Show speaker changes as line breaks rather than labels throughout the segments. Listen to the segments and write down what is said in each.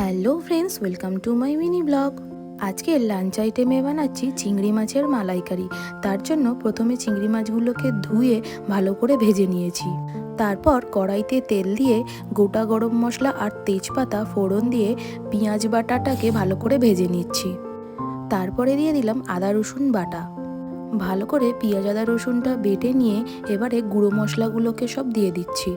Hello friends, welcome to my mini blog. আজকে lunch আইটেমে বানাচ্ছি চিংড়ি মাছের মালাইকারি। তার জন্য প্রথমে চিংড়ি মাছগুলোকে ধুয়ে ভালো করে ভেজে নিয়েছি। তারপর কড়াইতে তেল দিয়ে গোটা গরম মশলা আর তেজপাতা ফোড়ন দিয়ে পেঁয়াজ বাটাটাকে ভালো করে ভেজে নিচ্ছি। তারপরে দিয়ে দিলাম আদা রসুন বাটা। ভালো করে পেঁয়াজ, আদা রসুনটা বেটে নিয়ে এবারে গুঁড়ো মশলাগুলোকে সব দিয়ে দিচ্ছি।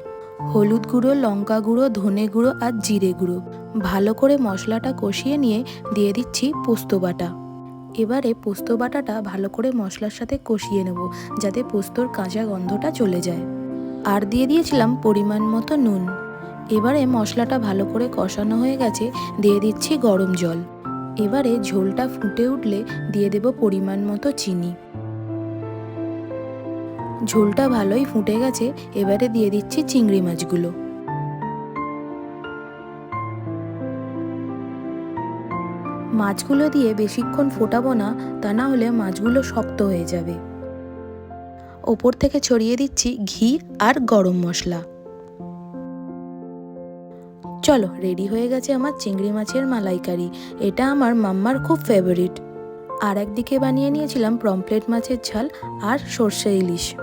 হলুদ গুঁড়ো, লঙ্কা গুঁড়ো, ধনে গুঁড়ো আর জিরে গুঁড়ো। ভালো করে মশলাটা কষিয়ে নিয়ে দিয়ে দিচ্ছি পোস্ত বাটা। এবারে পোস্ত বাটাটা ভালো করে মশলার সাথে কষিয়ে নেব, যাতে পোস্তর কাঁচা গন্ধটা চলে যায়। আর দিয়ে দিয়েছিলাম পরিমাণ মতো নুন। এবারে মশলাটা ভালো করে কষানো হয়ে গেছে, দিয়ে দিচ্ছি গরম জল। এবারে ঝোলটা ফুটে উঠলে দিয়ে দেব পরিমাণ মতো চিনি। ঝোলটা ভালোই ফুটে গেছে, এবারে দিয়ে দিচ্ছি চিংড়ি মাছগুলো। মাছগুলো দিয়ে বেশিক্ষণ ফোটাবো না, তা না হলে মাছগুলো শক্ত হয়ে যাবে। ওপর থেকে ছড়িয়ে দিচ্ছি ঘি আর গরম মশলা। চলো, রেডি হয়ে গেছে আমার চিংড়ি মাছের মালাইকারি। এটা আমার মাম্মার খুব ফেভারিট আর একদিকে বানিয়ে নিয়েছিলাম পমপ্লেট মাছের ঝাল আর সর্ষে ইলিশ।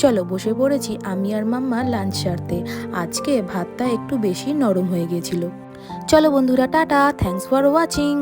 চলো বসে পড়েছি আমি আর মাম্মা লাঞ্চ সারতে। আজকে ভাতটা একটু বেশি নরম হয়ে গেছিল। চলো বন্ধুরা, টাটা থ্যাংকস ফর ওয়াচিং